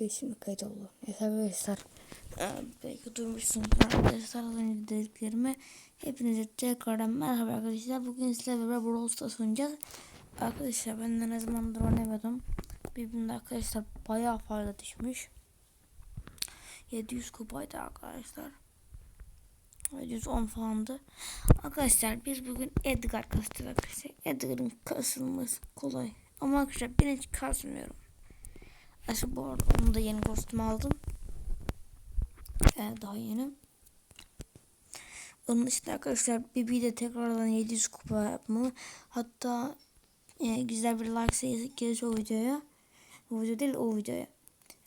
Evet şimdi kayıt oldu. Evet arkadaşlar. Ee, belki duymuşsunuz arkadaşlar az önce dediklerimi. Hepinize tekrardan merhaba arkadaşlar. Bugün sizlerle beraber Brawl Stars oynayacağız. Arkadaşlar ben de ne zamandır oynamadım. Birbirinde arkadaşlar bayağı fazla düşmüş. 700 kupaydı arkadaşlar. 710 falandı. Arkadaşlar biz bugün Edgar kastık arkadaşlar. Edgar'ın kasılması kolay. Ama arkadaşlar ben hiç kasmıyorum. Aslında bu arada onu da yeni kostüm aldım. Ee, daha yeni. Onun dışında arkadaşlar Bibi de tekrardan 700 kupa yapmalı. Hatta e, güzel bir like sayısı gelirse o videoya. Bu video değil o videoya.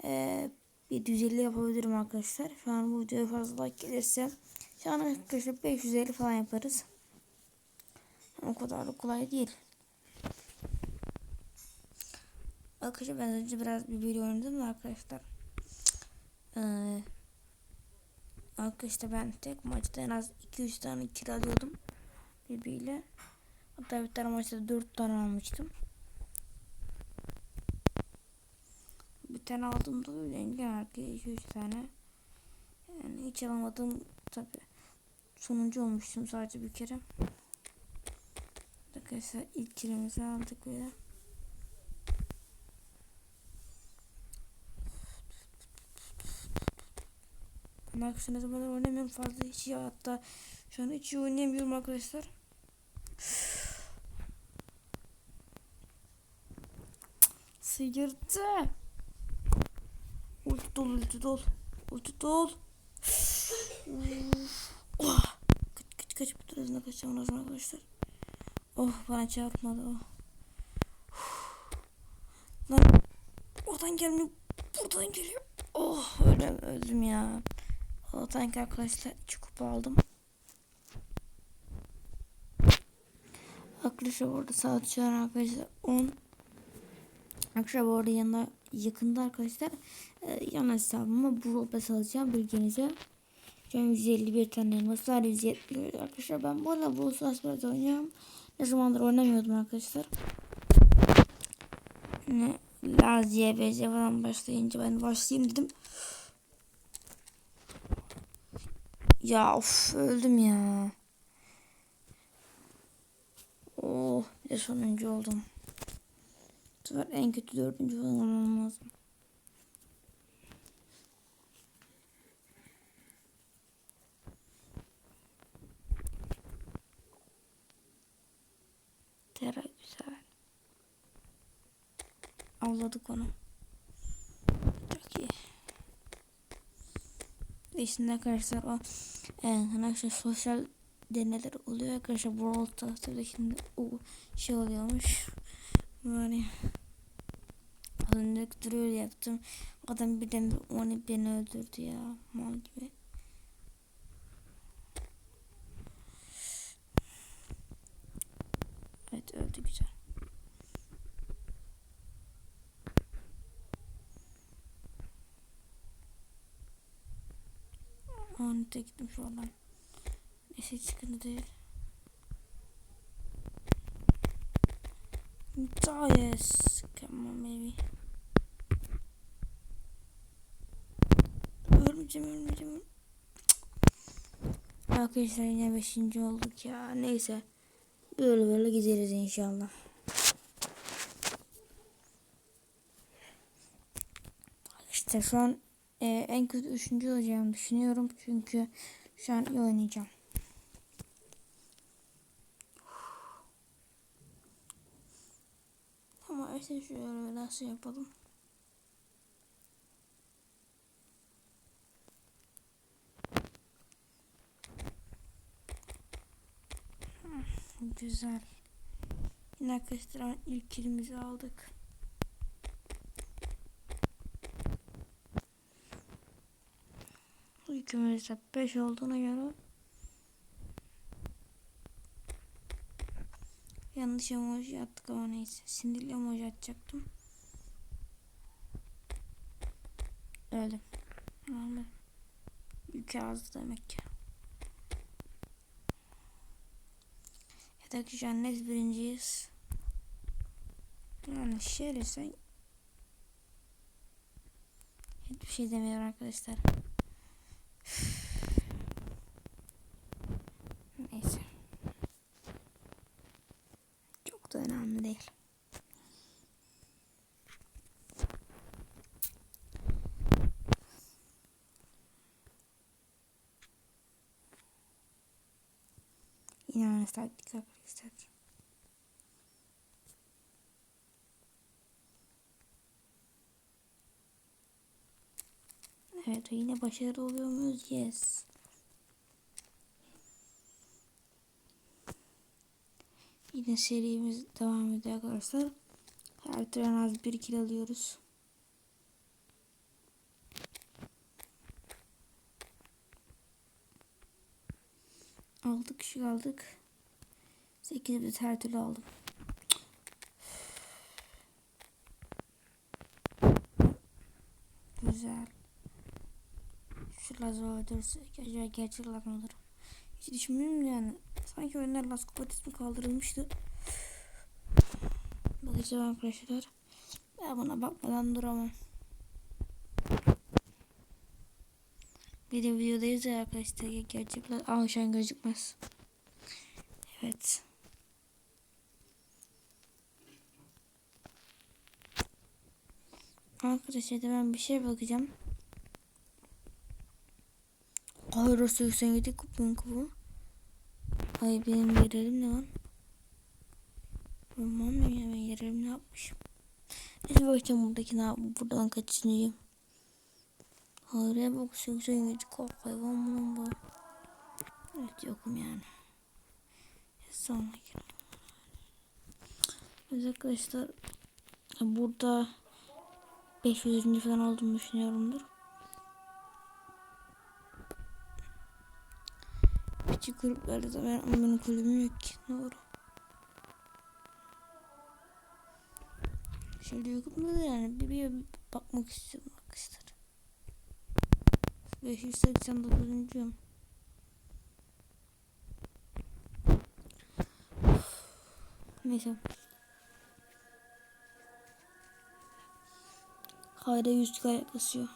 E, 750 yapabilirim arkadaşlar. Şu an bu videoya fazla like gelirse. Şu an arkadaşlar 550 falan yaparız. O kadar da kolay değil. Arkadaşlar ben önce biraz bir oynadım da arkadaşlar. Ee, arkadaşlar ben tek maçta en az 2-3 tane kill alıyordum. Birbiriyle. Hatta bir tane maçta 4 tane almıştım. Bir tane aldım da genelde 2-3 tane. Yani hiç alamadım tabi. Sonuncu olmuştum sadece bir kere. Arkadaşlar ilk kilimizi aldık böyle. Arkadaşlar ne zamandır oynamıyorum fazla hiç iyi hatta şu an hiç iyi oynayamıyorum arkadaşlar. Sıyırdı. Ulti dol ulti dol. Ulti dol. oh. Kaç kaç kaç bu tarafına kaçacağım lazım arkadaşlar. Oh bana çarpmadı oh. Lan oradan gelmiyor buradan geliyor. Oh öyle öldüm ya. Allah'tan ki arkadaşlar 2 kupa aldım. Arkadaşlar orada saat arkadaşlar 10. Arkadaşlar bu arada yanında yakında arkadaşlar e, yan hesabıma bu robes alacağım bilginize. Şu an 151 tane elmas var 170 arkadaşlar ben bu arada bu biraz oynuyorum. Ne zamandır oynamıyordum arkadaşlar. Ne Laz YBC falan başlayınca ben başlayayım dedim. Ya of öldüm ya. Oh bir de sonuncu oldum. Bu en kötü dördüncü falan olmam lazım. Tera güzel. Avladık onu. Çok iyi. İçinde arkadaşlar o e, arkadaşlar sosyal deneyler oluyor arkadaşlar Brawl Stars'ta şimdi o şey oluyormuş. Böyle az önce duruyor yaptım. Adam birden bir onu beni öldürdü ya mal gibi evet öldü güzel Da gittim şu an. Neyse sıkıntı değil. Oh yes. Come on baby. Ölmeyeceğim ölmeyeceğim. Arkadaşlar yine 5. olduk ya. Neyse. Böyle böyle gideriz inşallah. İşte şu an e, en kötü üçüncü olacağımı düşünüyorum. Çünkü şu an iyi oynayacağım. Ama işte şöyle nasıl yapalım. Güzel. Yine arkadaşlar ilk kilimizi aldık. Yükümüz de 5 olduğuna göre yanlış emoji attık ama neyse. Sinirli emoji atacaktım. Öyle. Normal. Yükü azdı demek ki. Ya da ki şu net birinciyiz. Yani şöyle sen bir şey demiyorum arkadaşlar. Neyse. Çok da önemli değil. Aynı taktik arkadaşlar. Evet yine başarılı oluyor muyuz? Yes. Yine serimiz devam ediyor arkadaşlar. Her tur en az bir kill alıyoruz. Aldık kişi aldık. 8 bit her türlü aldım. Güzel. Şu Lazio öldürsek acaba gerçek Lazio olur. Hiç düşünmüyorum yani. Sanki oyunlar Las Kupat ismi kaldırılmıştı. Bakacağım arkadaşlar. Ben buna bakmadan duramam. Bir de videodayız ya arkadaşlar. Gerçekler ama şu an gözükmez. Evet. Arkadaşlar da ben bir şey bakacağım. Hayır 87 kupon kupu. Ay benim yerim ne lan? Tamam ya ben yerim ne yapmışım? Neyse bakacağım buradaki ne yap buradan kaçıncıyım. Hayır bak 87 kupa hayvan bunun bu. Evet yokum yani. Sonraki. Evet arkadaşlar burada 500. falan olduğunu düşünüyorumdur. Küçük gruplarda da ben ama benim kulübüm yok ki. Doğru. Şöyle yokumda da yani bir, bir bakmak istiyorum arkadaşlar. 589'uncuyum. Neyse. Hayda 100k yaklaşıyor.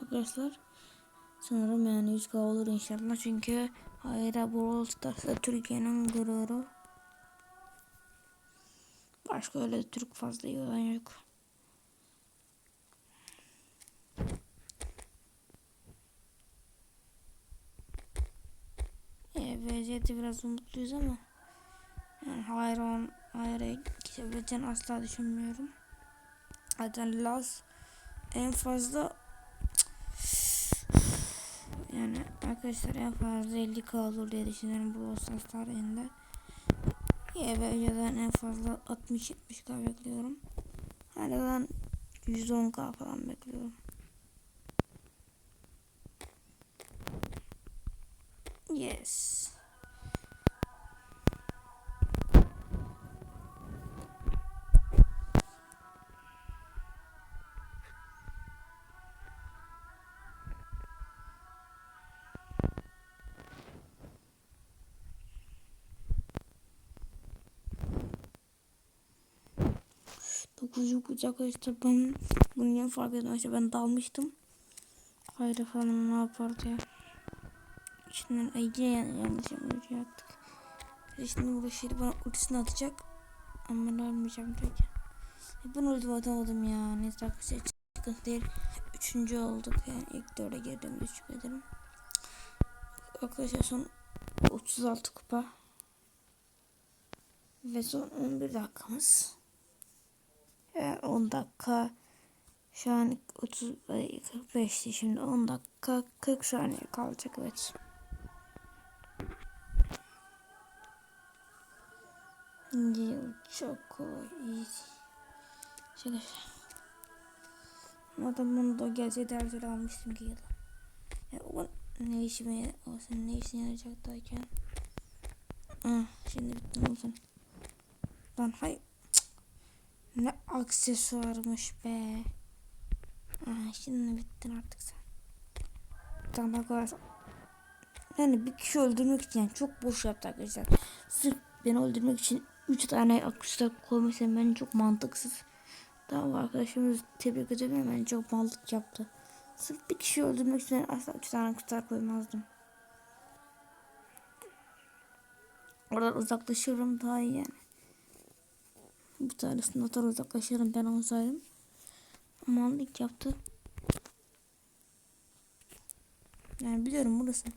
Arkadaşlar. Sanırım yani 100k olur inşallah. Çünkü Hayda Brawl Stars'da Türkiye'nin gururu. Başka öyle Türk fazla iyi olan yok. Evet, VC'de biraz umutluyuz ama yani hayır on hayır gidebileceğini asla düşünmüyorum. Zaten Laz en fazla yani arkadaşlar en fazla 50k olur diye düşünüyorum bu Stars tarihinde. YBC'den en fazla 60-70k bekliyorum. Halen 110k falan bekliyorum. Yes. Dokuzcu bucak işte ben bunu yeni fark ettim işte ben dalmıştım. Hayır falan ne yapar diye. İçinden ayıcı yanlış yanlış yaptık. Şimdi bu şeyi bana ultisini atacak. Ama ben ölmeyeceğim tabii. E ben öldüm atamadım ya. Neyse arkadaşlar sıkıntı değil. Üçüncü olduk yani ilk dörde girdiğimde şüphederim. Arkadaşlar son 36 kupa. Ve son 11 dakikamız. Yani 10 dakika şu an 30 45'ti şimdi 10 dakika 40 saniye kalacak evet. Çok easy. Şöyle. Adam bunu da gelse dersi almıştım ki ya da. Ya, o ne işime o sen ne işine yarayacak derken. Ah, şimdi bitti olsun. Lan hay. Ne aksesuarmış be. Ah, şimdi bittin artık sen. Tamam arkadaşlar. Yani bir kişi öldürmek için yani çok boş yaptı arkadaşlar. Sırf beni öldürmek için 3 tane aksesuar koyması bence çok mantıksız. Tamam arkadaşımız tebrik ederim hemen çok mantık yaptı. Sırf bir kişi öldürmek için asla üç tane kutar koymazdım. Oradan uzaklaşıyorum daha iyi yani. Bu tanesinden atar uzaklaşırım ben olsaydım. Ama ilk yaptı. Yani biliyorum burası.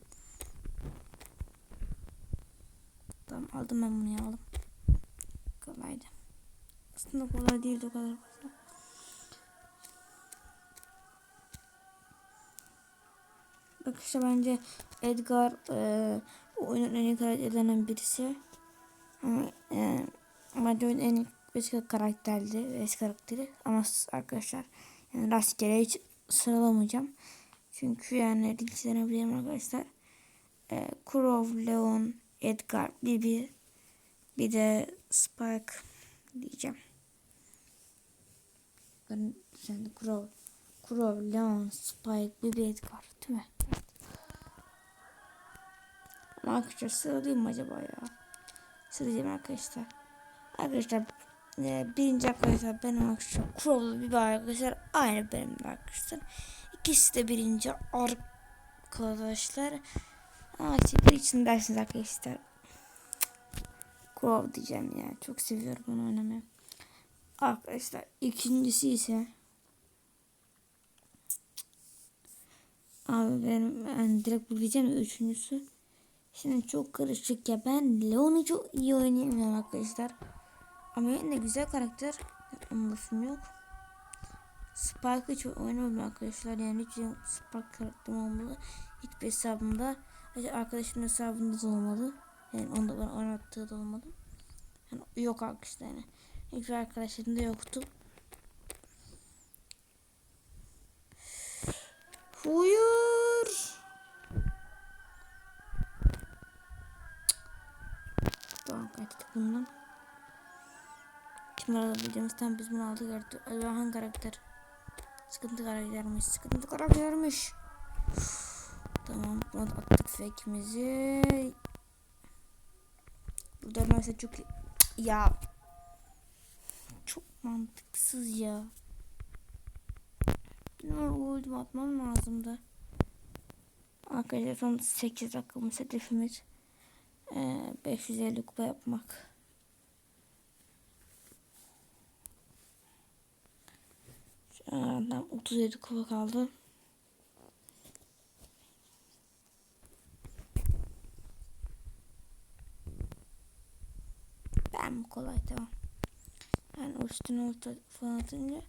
Tamam aldım ben bunu aldım. Kolaydı. Aslında kolay değildi o kadar. Bak işte bence Edgar e, oyunun en iyi karakterlerinden birisi. Ama e, bence oyunun en iyi eski karakterdi. Eski karakteri. Ama arkadaşlar yani rastgele hiç sıralamayacağım. Çünkü yani linklerini arkadaşlar. E, Crow, Leon, Edgar, Bibi bir de Spike diyeceğim. Ben sen Crow, Crow, Leon, Spike, Bibi, Edgar değil mi? Evet. Ama arkadaşlar sıralayayım acaba ya? Sıralayayım arkadaşlar. Arkadaşlar e, birinci arkadaşlar benim arkadaşlar Crow'lu Bibi arkadaşlar aynı benim arkadaşlar. İkisi de birinci arkadaşlar. Ama bir için dersiniz arkadaşlar. Crow diyeceğim ya. Çok seviyorum onu oynamayı. Arkadaşlar ikincisi ise Abi benim yani direkt bu diyeceğim üçüncüsü. Şimdi çok karışık ya. Ben Leon'u çok iyi oynayamıyorum arkadaşlar. Ama yine güzel karakter. Anlasım yok. Spike'ı hiç oynamıyorum arkadaşlar. Yani hiç Spike karakterim olmalı. Hiçbir hesabımda. Arkadaşımın hesabında da olmalı. Yani onda bana oynattığı da olmadı. Yani yok arkadaşlar yani. Hiçbir arkadaşlarım da yoktu. Hayır. Tamam kaçtık bundan. Kim arada videomuzdan biz bunu aldık gördük. Acaba karakter? Sıkıntı karaktermiş. Sıkıntı karaktermiş. Tamam bunu attık fake'imizi. Burada mesela çok ya çok mantıksız ya. Benim ultim atmam lazımdı. Arkadaşlar son 8 rakamımız hedefimiz. Ee, 550 kupa yapmak. An 37 kupa kaldı. Ben bu kolay tamam. O üstüne orta falan atınca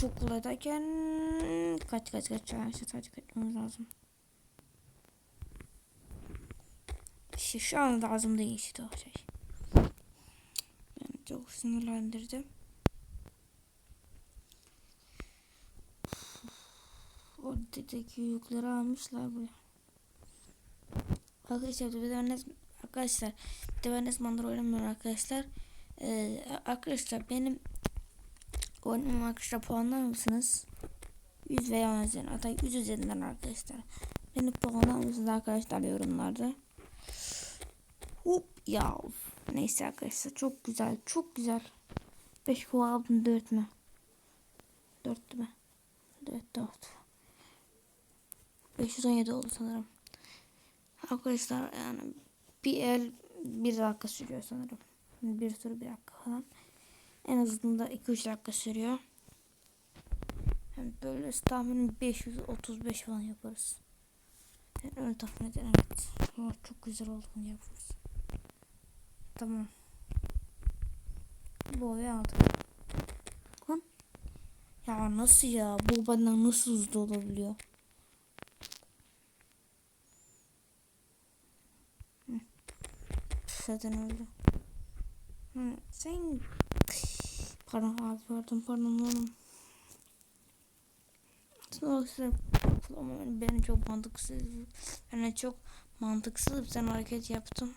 çok kolay derken kaç kaç kaç işte sadece kaçmamız lazım. İşte şu an lazım değil işte o şey. Yani çok sinirlendirdi. Dedeki yükleri almışlar buraya. Arkadaşlar bir de ne arkadaşlar bir de ben ne zamandır oynamıyorum arkadaşlar. Ee, arkadaşlar benim oyunum arkadaşlar puanlar mısınız? 100 veya 10 üzerinden hatta 100 üzerinden arkadaşlar. Beni puanlar mısınız arkadaşlar yorumlarda? Hop ya neyse arkadaşlar çok güzel çok güzel. 5 puan aldım 4 mü? 4 mü? 4 4. 517 oldu sanırım. Arkadaşlar yani bir el bir dakika sürüyor sanırım. Bir tur bir dakika falan. En azından 2-3 dakika sürüyor. Yani böyle tahminim 535 falan yaparız. Yani öyle tahmin ederim evet. Oh, çok güzel olduğunu yaparız. Tamam. Bu oyu aldım. Ya nasıl ya? Bu benden nasıl hızlı olabiliyor? Zaten öyle. Hı, sen pardon abi pardon pardon oğlum. Arkadaşlar ama benim çok mantıksız yani çok mantıksız bir tane hareket yaptım.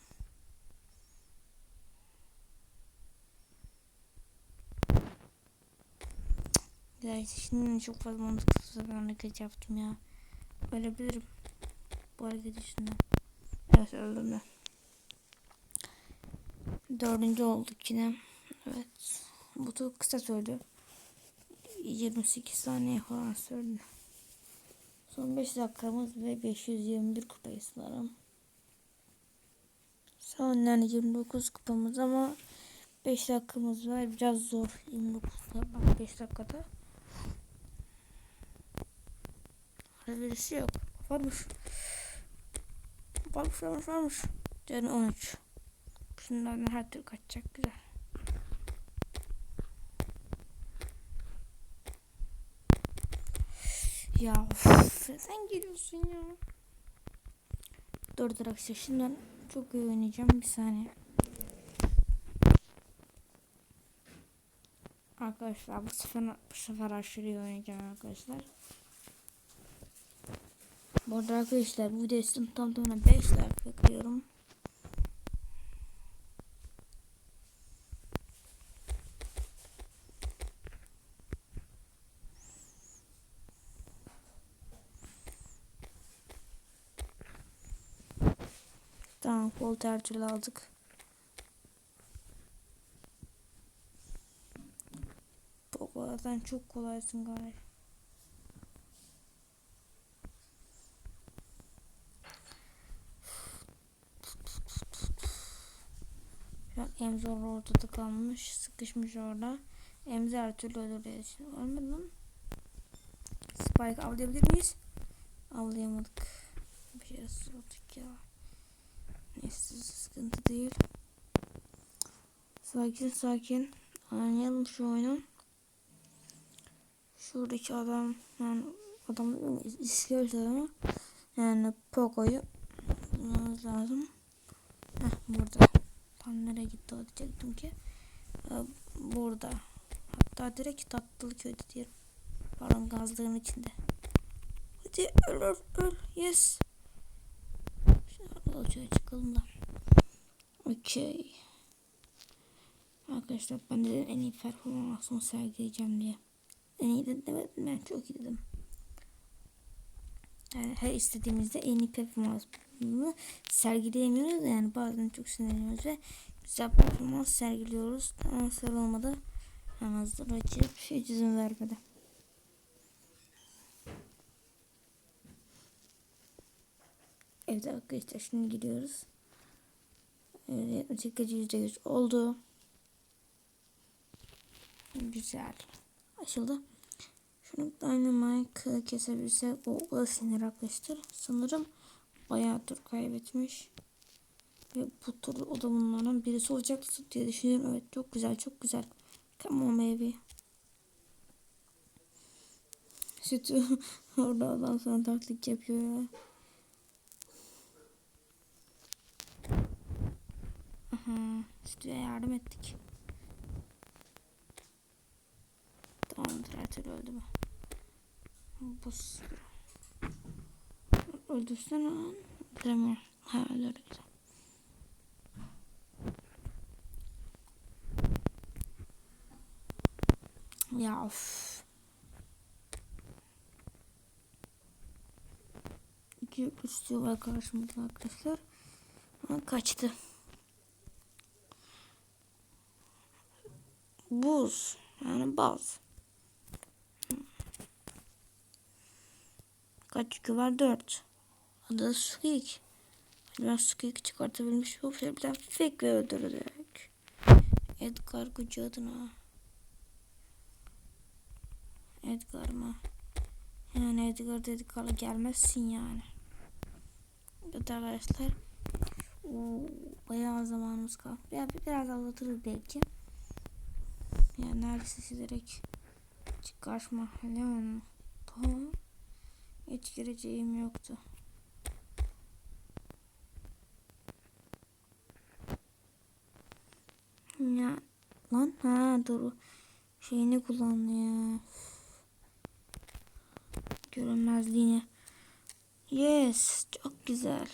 Ya şimdi çok fazla mantıksız bir hareket yaptım ya. Ölebilirim. Bu hareket üstünden. Evet öldüm de. Dördüncü olduk yine. Evet. Bu da kısa sürdü. 28 saniye falan sürdü. Son 5 dakikamız ve 521 kupayı sanırım. Son yani 29 kupamız ama 5 dakikamız var. Biraz zor 29'da bak 5 dakikada. Birisi yok. Varmış. Varmış varmış varmış. Canı 13. Şunlardan her türlü kaçacak güzel. Ya of, sen geliyorsun ya. Dur dur arkadaşlar şimdiden çok iyi oynayacağım bir saniye. Arkadaşlar bu sefer bu sefer aşırı iyi oynayacağım arkadaşlar. Bu arada arkadaşlar bu videoyu tam tamına 5 like bekliyorum. Colt her türlü aldık. Poco'dan çok kolaysın galiba. Emre ortada kalmış. Sıkışmış orada. Emre her türlü ölür diye düşünüyorum. Ölmedi mi? Spike avlayabilir miyiz? Avlayamadık. Bir şey olduk ya. Neyse sıkıntı değil. Sakin sakin. Oynayalım şu oyunu. Şuradaki adam yani adam iskelet adamı yani Poco'yu bulmamız lazım. Heh burada. Tam nereye gitti o diyecektim ki. Burada. Hatta direkt tatlılı köyde diyelim. Pardon gazlığın içinde. Hadi öl öl öl. Yes. Şöyle çıkalım da. Okey. Arkadaşlar ben de en iyi performansımı sergileyeceğim diye. En iyi de demedim ben çok iyi dedim. Yani her istediğimizde en iyi performansımı sergileyemiyoruz da yani bazen çok sinirleniyoruz ve güzel performans sergiliyoruz. Transfer olmadı. Hemen hazır rakip şey izin vermedi. Evet arkadaşlar şimdi gidiyoruz. Evet, çekici yüzde yüz oldu. Güzel. Açıldı. Şunu Dynamite kesebilsek o da sinir arkadaşlar. Sanırım bayağı tur kaybetmiş. Ve bu tur o da bunlardan birisi olacak diye düşünüyorum. Evet çok güzel çok güzel. Come on baby. Sütü orada adam sana taklit yapıyor ya. Aha, Sütü'ye yardım ettik. Tamamdır her türlü öldü bu. Bu Öldürsene lan. Öldüremiyor. Ha öldürdü. Ya of. İki üstü var karşımızda arkadaşlar. Kaçtı. Buz. Yani baz. Kaç yükü var? 4. Adı Squeak. Ben Squeak çıkartabilmiş bu daha fake ve öldürdük. Edgar gücü adına. Edgar mı? Yani Edgar Edgar'la gelmezsin yani. Evet arkadaşlar. Oo, bayağı zamanımız kaldı. Ya biraz anlatırız belki. Yani neredeyse çizerek çıkartma. Leon. Tamam. Hiç gireceğim yoktu. Ya lan ha dur şeyini kullandı ya. Görünmezliğini. Yes çok güzel.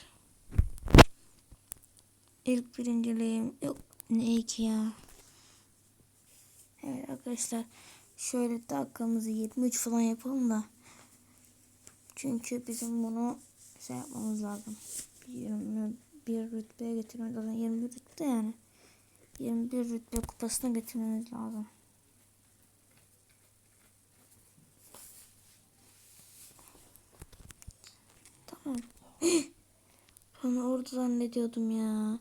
İlk birinciliğim yok ne ki ya. Evet arkadaşlar şöyle dakikamızı 23 falan yapalım da. Çünkü bizim bunu şey yapmamız lazım. 21 rütbeye getirmemiz lazım. 21 rütbe yani. 21 rütbe kupasına getirmemiz lazım. Ben orada zannediyordum ya.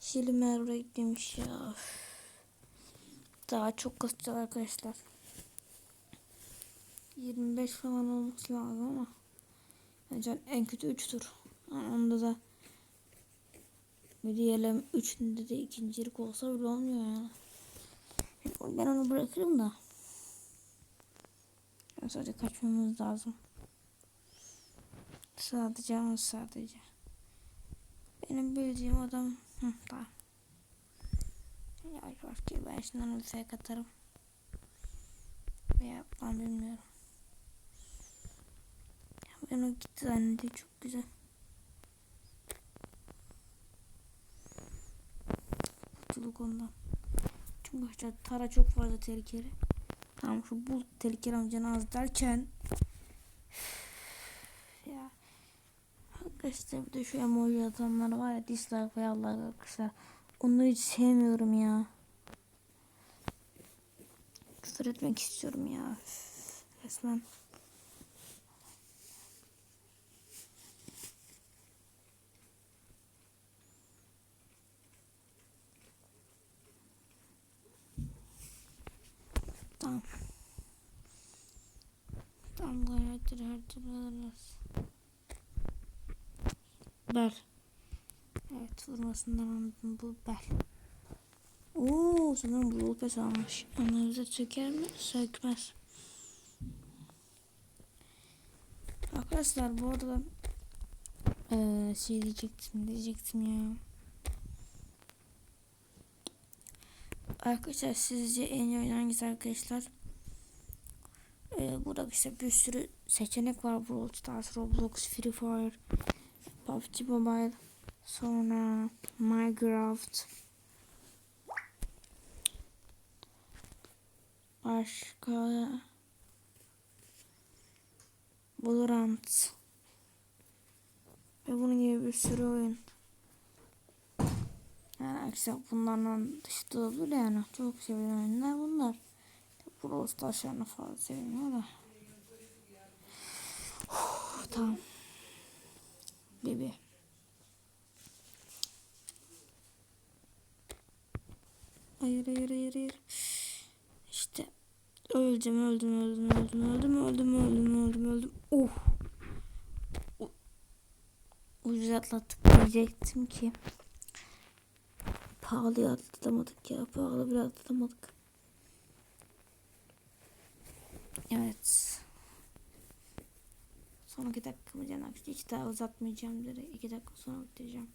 Şilimer oraya gitmiş ya. Üf. Daha çok kasacağız arkadaşlar. 25 falan olması lazım ama. Bence en kötü 3 tur. Yani onda da bir diyelim 3'ünde de ikincilik olsa bile olmuyor yani. Ben onu bırakırım da. Yani sadece kaçmamız lazım. Sadece ama sadece. Benim bildiğim adam... Hı, tamam. Yavaş ki ben şundan bir fake atarım. Veya ben bilmiyorum. Ya Ben o gitti zannediyorum çok güzel. Kurtulduk ondan. Çünkü arkadaşlar Tara çok fazla tehlikeli. Tamam şu bu tehlikeli amcanı az derken ya arkadaşlar bir de şu emoji atanlar var ya dislike ve Allah arkadaşlar onları hiç sevmiyorum ya küfür etmek istiyorum ya Üf, resmen Tamam. Tamam gayrettir her türlü alırız. Bel. Evet vurmasından anladım bu bel. Oo sanırım bu Lopez almış. Onları söker mi? Sökmez. Arkadaşlar bu arada ee, şey diyecektim diyecektim ya. Arkadaşlar sizce en iyi oyun hangisi arkadaşlar? Ee, burada işte bir sürü seçenek var. Brawl Stars, Roblox, Free Fire, PUBG Mobile, sonra Minecraft. Başka Valorant. Ve bunun gibi bir sürü oyun. Yani arkadaşlar bunlardan dışında olabilir yani. Çok sevilen oyunlar bunlar. Brawl Stars'larını fazla sevmiyor da. Uf, tamam. Bebe. Hayır hayır hayır hayır. İşte öldüm öldüm öldüm öldüm öldüm öldüm öldüm öldüm öldüm. Uh. Ucuz atlattık diyecektim ki. Pahalı atlatamadık ya. Pahalı bir atlatamadık. Evet. Son iki dakika mı canım? Hiç daha uzatmayacağım direkt. iki dakika sonra bitireceğim.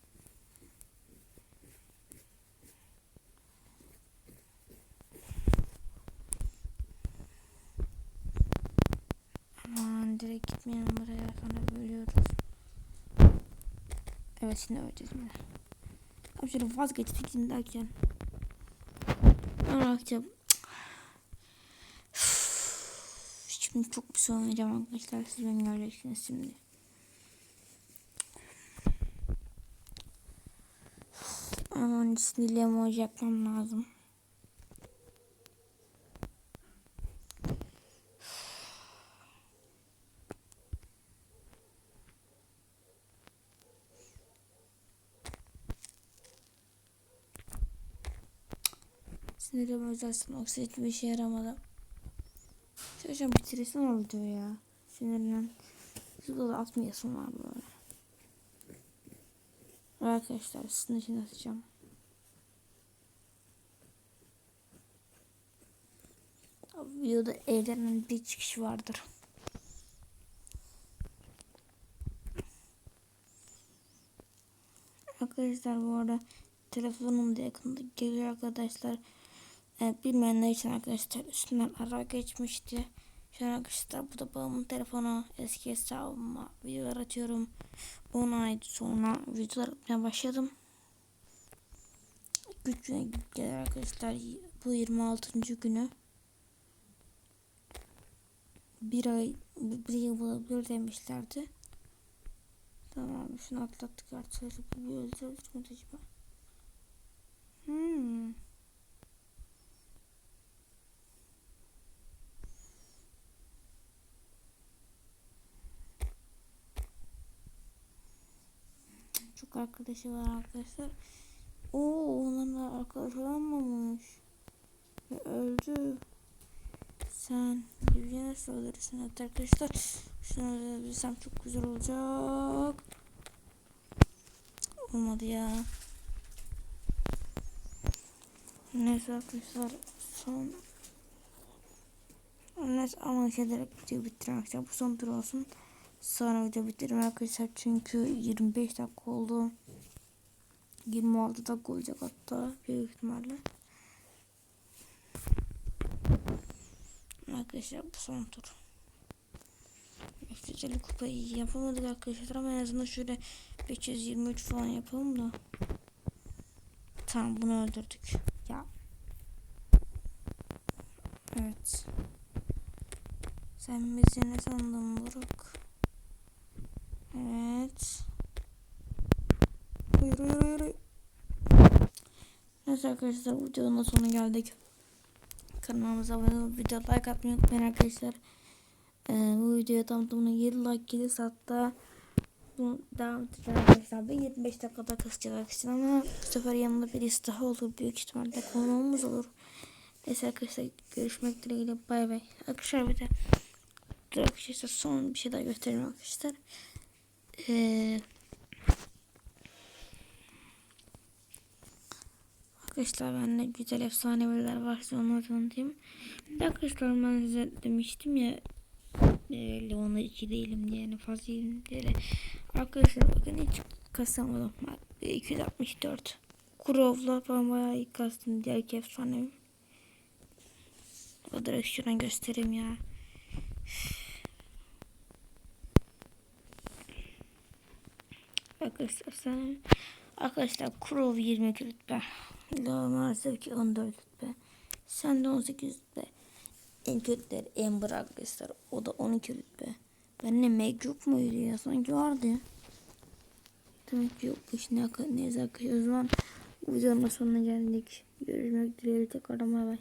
Aman direkt gitmeyelim buraya. Sonra bölüyoruz. Evet şimdi öleceğiz yine. Abi şöyle vazgeç fikrindeyken. Ben bakacağım. Şimdi çok bir şey oynayacağım arkadaşlar. Siz beni göreceksiniz şimdi. Aman sinirli emoji yapmam lazım. Açtım. Yoksa hiçbir işe yaramadı. Çocuğum bitirirsin o videoyu ya. Sinirlen. Da atmayasın var böyle. Arkadaşlar sizin için atacağım. Videoda eğlenen bir çıkış vardır. Arkadaşlar bu arada telefonum da yakında geliyor arkadaşlar. E, bilmeyenler için arkadaşlar üstünden ara geçmişti. Şu an arkadaşlar bu da babamın telefonu eski hesabıma videolar atıyorum. 10 ay sonra videolar atmaya başladım. Güç güne gelir arkadaşlar. Bu 26. günü. Bir ay bir yıl bulabilir demişlerdi. Tamam şunu atlattık artık. Bu bir mü acaba? Hmm. çok arkadaşı var arkadaşlar. Oo onlarla arkadaş olamamış. Ve öldü. Sen Vivian'e nasıl? Evet arkadaşlar. Şunu öldürebilirsem çok güzel olacak. Olmadı ya. Neyse arkadaşlar son Neyse ama ederek video bitireyim arkadaşlar. Bu son tur olsun. Sonra video bitiririm arkadaşlar. Çünkü 25 dakika oldu. 26 dakika olacak hatta büyük ihtimalle. Arkadaşlar bu son tur. 350 kupayı yapamadık arkadaşlar ama en azından şöyle 523 falan yapalım da. Tamam bunu öldürdük. Ya. Evet. Sen bizi ne sandın Burak? Evet. Hayır hayır hayır. hayır. Neyse arkadaşlar videonun sonuna geldik. Kanalımıza abone olup video like atmayı unutmayın arkadaşlar. Ee, bu videoya tam tamına 7 like gelirse hatta bu devam edeceğiz arkadaşlar. Ben 25 dakikada kısacağız arkadaşlar ama bu sefer yanında birisi daha olur. Büyük ihtimalle konuğumuz olur. Neyse arkadaşlar görüşmek dileğiyle bay bay. Arkadaşlar bir de arkadaşlar son bir şey daha göstereyim arkadaşlar. Ee, Arkadaşlar bende güzel efsaneviler var. Size onları tanıtayım. Bir de arkadaşlar ben size demiştim ya e, Leon'la 2 değilim diye yani fazla değilim diye. Arkadaşlar bakın hiç kasamadım. Bak, 264. Kurov'la falan bayağı iyi kastım. Diğer iki efsanevi. O direkt şuradan göstereyim ya. Arkadaşlar sen Arkadaşlar Kurov 22 rütbe. Lava maalesef ki 14 rütbe. Sen de 18 rütbe. En kötüleri Ember arkadaşlar. O da 12 rütbe. Ben ne Meg yok muydu ya? Sanki vardı ya. Demek ki yokmuş. Ne, neyse arkadaşlar o zaman videonun sonuna geldik. Görüşmek dileğiyle tekrardan bay bay.